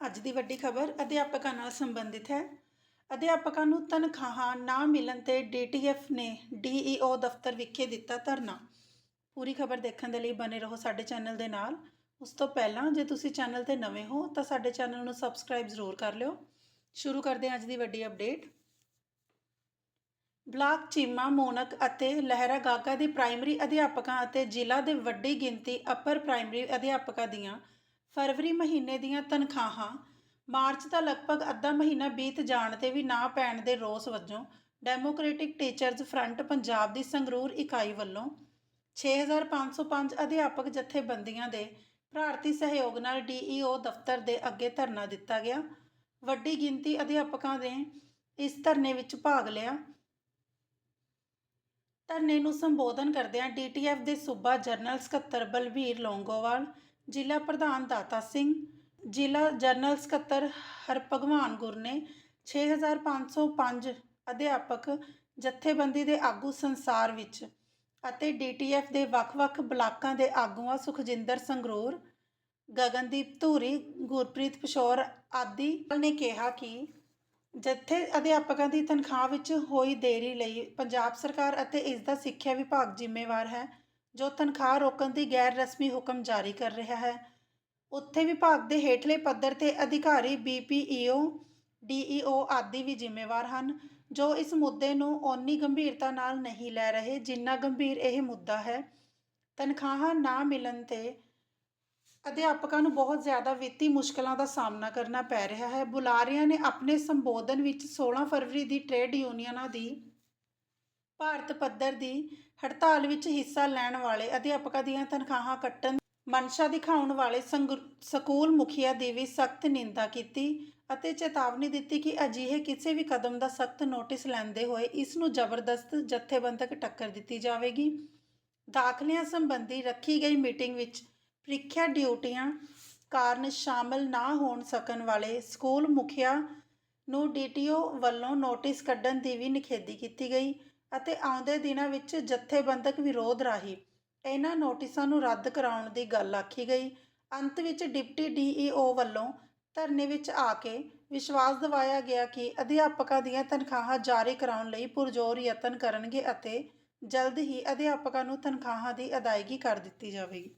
ਅੱਜ ਦੀ ਵੱਡੀ ਖਬਰ ਅਧਿਆਪਕਾਂ ਨਾਲ ਸੰਬੰਧਿਤ ਹੈ। ਅਧਿਆਪਕਾਂ ਨੂੰ ਤਨਖਾਹਾਂ ਨਾ ਮਿਲਣ ਤੇ ਡੀਟੀਐਫ ਨੇ ਡੀਈਓ ਦਫ਼ਤਰ ਵਿਖੇ ਦਿੱਤਾ ਧਰਨਾ। ਪੂਰੀ ਖਬਰ ਦੇਖਣ ਦੇ ਲਈ ਬਨੇ ਰਹੋ ਸਾਡੇ ਚੈਨਲ ਦੇ ਨਾਲ। ਉਸ ਤੋਂ ਪਹਿਲਾਂ ਜੇ ਤੁਸੀਂ ਚੈਨਲ ਤੇ ਨਵੇਂ ਹੋ ਤਾਂ ਸਾਡੇ ਚੈਨਲ ਨੂੰ ਸਬਸਕ੍ਰਾਈਬ ਜ਼ਰੂਰ ਕਰ ਲਿਓ। ਸ਼ੁਰੂ ਕਰਦੇ ਹਾਂ ਅੱਜ ਦੀ ਵੱਡੀ ਅਪਡੇਟ। ਬਲਾਕ ਚੀਮਾ, ਮੋਨਕ ਅਤੇ ਲਹਿਰਾ ਗਾਗਾ ਦੇ ਪ੍ਰਾਇਮਰੀ ਅਧਿਆਪਕਾਂ ਅਤੇ ਜ਼ਿਲ੍ਹਾ ਦੇ ਵੱਡੀ ਗਿਣਤੀ ਅਪਰ ਪ੍ਰਾਇਮਰੀ ਅਧਿਆਪਕਾਂ ਦੀਆਂ ਫਰਵਰੀ ਮਹੀਨੇ ਦੀਆਂ ਤਨਖਾਹਾਂ। ਮਾਰਚ ਦਾ ਲਗਭਗ ਅੱਧਾ ਮਹੀਨਾ ਬੀਤ ਜਾਣ ਤੇ ਵੀ ਨਾ ਪੈਣ ਦੇ ਰੋਸ ਵਜੋਂ ਡੈਮੋਕ੍ਰੈਟਿਕ ਟੀਚਰਜ਼ ਫਰੰਟ ਪੰਜਾਬ ਦੀ ਸੰਗਰੂਰ ਇਕਾਈ ਵੱਲੋਂ 6505 ਅਧਿਆਪਕ ਜਥੇਬੰਦੀਆਂ ਦੇ ਭਾਰਤੀ ਸਹਿਯੋਗ ਨਾਲ ਡੀਈਓ ਦਫ਼ਤਰ ਦੇ ਅੱਗੇ ਧਰਨਾ ਦਿੱਤਾ ਗਿਆ। ਵੱਡੀ ਗਿਣਤੀ ਅਧਿਆਪਕਾਂ ਨੇ ਇਸ ਧਰਨੇ ਵਿੱਚ ਭਾਗ ਲਿਆ। ਧਰਨੇ ਨੂੰ ਸੰਬੋਧਨ ਕਰਦਿਆਂ ਡੀਟੀਐਫ ਦੇ ਸੂਬਾ ਜਨਰਲ ਸਕੱਤਰ ਬਲਬੀਰ ਲੌਂਗੋਵਾਲ ਜ਼ਿਲ੍ਹਾ ਪ੍ਰਧਾਨ ਦਾਤਾ ਸਿੰਘ, ਜ਼ਿਲ੍ਹਾ ਜਨਰਲ ਸਕੱਤਰ ਹਰਭਗਵਾਨ ਗੁਰ ਨੇ 6505 ਅਧਿਆਪਕ ਜਥੇਬੰਦੀ ਦੇ ਆਗੂ ਸੰਸਾਰ ਵਿੱਚ ਅਤੇ ਡੀਟੀਐਫ ਦੇ ਵੱਖ-ਵੱਖ ਬਲਾਕਾਂ ਦੇ ਆਗੂਆਂ ਸੁਖਜਿੰਦਰ ਸੰਗਰੂਰ, ਗਗਨਦੀਪ ਧੂਰੀ, ਗੁਰਪ੍ਰੀਤ ਪਿਸ਼ੌਰ ਆਦਿ ਨੇ ਕਿਹਾ ਕਿ ਜਥੇ ਅਧਿਆਪਕਾਂ ਦੀ ਤਨਖਾਹ ਵਿੱਚ ਹੋਈ ਦੇਰੀ ਲਈ ਪੰਜਾਬ ਸਰਕਾਰ ਅਤੇ ਇਸ ਦਾ ਸਿੱਖਿਆ ਵਿਭਾਗ ਜ਼ਿੰਮੇਵਾਰ ਹੈ। ਜੋ ਤਨਖਾਹ ਰੋਕਣ ਦੀ ਗੈਰ ਰਸਮੀ ਹੁਕਮ ਜਾਰੀ ਕਰ ਰਿਹਾ ਹੈ। ਉੱਥੇ ਵਿਭਾਗ ਦੇ ਹੇਠਲੇ ਪੱਧਰ ਤੇ ਅਧਿਕਾਰੀ ਬੀਪੀਈਓ ਡੀਈਓ ਆਦਿ ਵੀ ਜ਼ਿੰਮੇਵਾਰ ਹਨ, ਜੋ ਇਸ ਮੁੱਦੇ ਨੂੰ ਓਨੀ ਗੰਭੀਰਤਾ ਨਾਲ ਨਹੀਂ ਲੈ ਰਹੇ ਜਿੰਨਾ ਗੰਭੀਰ ਇਹ ਮੁੱਦਾ ਹੈ। ਤਨਖਾਹਾਂ ਨਾ ਮਿਲਣ ਤੇ ਅਧਿਆਪਕਾਂ ਨੂੰ ਬਹੁਤ ਜ਼ਿਆਦਾ ਵਿੱਤੀ ਮੁਸ਼ਕਲਾਂ ਦਾ ਸਾਹਮਣਾ ਕਰਨਾ ਪੈ ਰਿਹਾ ਹੈ। ਬੁਲਾਰਿਆਂ ਨੇ ਆਪਣੇ ਸੰਬੋਧਨ ਵਿੱਚ 16 ਫਰਵਰੀ ਦੀ ਟ੍ਰੇਡ ਯੂਨੀਅਨਾਂ ਦੀ ਭਾਰਤ ਪੱਧਰ ਦੀ ਹੜਤਾਲ ਵਿੱਚ ਹਿੱਸਾ ਲੈਣ ਵਾਲੇ ਅਧਿਆਪਕਾਂ ਦੀਆਂ ਤਨਖਾਹਾਂ ਕੱਟਣ, ਮਨਸ਼ਾ ਦਿਖਾਉਣ ਵਾਲੇ ਸੰਗ- ਸਕੂਲ ਮੁਖੀਆ ਦੀ ਵੀ ਸਖਤ ਨਿੰਦਾ ਕੀਤੀ ਅਤੇ ਚੇਤਾਵਨੀ ਦਿੱਤੀ ਕਿ ਅਜਿਹੇ ਕਿਸੇ ਵੀ ਕਦਮ ਦਾ ਸਖਤ ਨੋਟਿਸ ਲੈਂਦੇ ਹੋਏ ਇਸ ਨੂੰ ਜ਼ਬਰਦਸਤ ਜਥੇਬੰਦਕ ਟੱਕਰ ਦਿੱਤੀ ਜਾਵੇਗੀ। ਦਾਖਲਿਆਂ ਸੰਬੰਧੀ ਰੱਖੀ ਗਈ ਮੀਟਿੰਗ ਵਿੱਚ ਪ੍ਰੀਖਿਆ ਡਿਊਟੀਆਂ ਕਾਰਨ ਸ਼ਾਮਲ ਨਾ ਹੋਣ ਸਕਣ ਵਾਲੇ ਸਕੂਲ ਮੁਖੀਆ ਨੂੰ ਡੀਟੀਓ ਵੱਲੋਂ ਨੋਟਿਸ ਕੱਢਣ ਦੀ ਵੀ ਨਿਖੇਧੀ ਕੀਤੀ ਗਈ। ਅਤੇ ਆਉਂਦੇ ਦਿਨਾਂ ਵਿੱਚ ਜਥੇਬੰਦਕ ਵਿਰੋਧ ਰਾਹੀਂ ਇਹਨਾਂ ਨੋਟਿਸਾਂ ਨੂੰ ਰੱਦ ਕਰਾਉਣ ਦੀ ਗੱਲ ਆਖੀ ਗਈ। ਅੰਤ ਵਿੱਚ ਡਿਪਟੀ ਡੀਈਓ ਵੱਲੋਂ ਧਰਨੇ ਵਿੱਚ ਆ ਕੇ ਵਿਸ਼ਵਾਸ ਦਿਵਾਇਆ ਗਿਆ ਕਿ ਅਧਿਆਪਕਾਂ ਦੀਆਂ ਤਨਖਾਹਾਂ ਜਾਰੀ ਕਰਾਉਣ ਲਈ ਪੁਰਜ਼ੋਰ ਯਤਨ ਕਰਨਗੇ ਅਤੇ ਜਲਦ ਹੀ ਅਧਿਆਪਕਾਂ ਨੂੰ ਤਨਖਾਹਾਂ ਦੀ ਅਦਾਇਗੀ ਕਰ ਦਿੱਤੀ ਜਾਵੇਗੀ।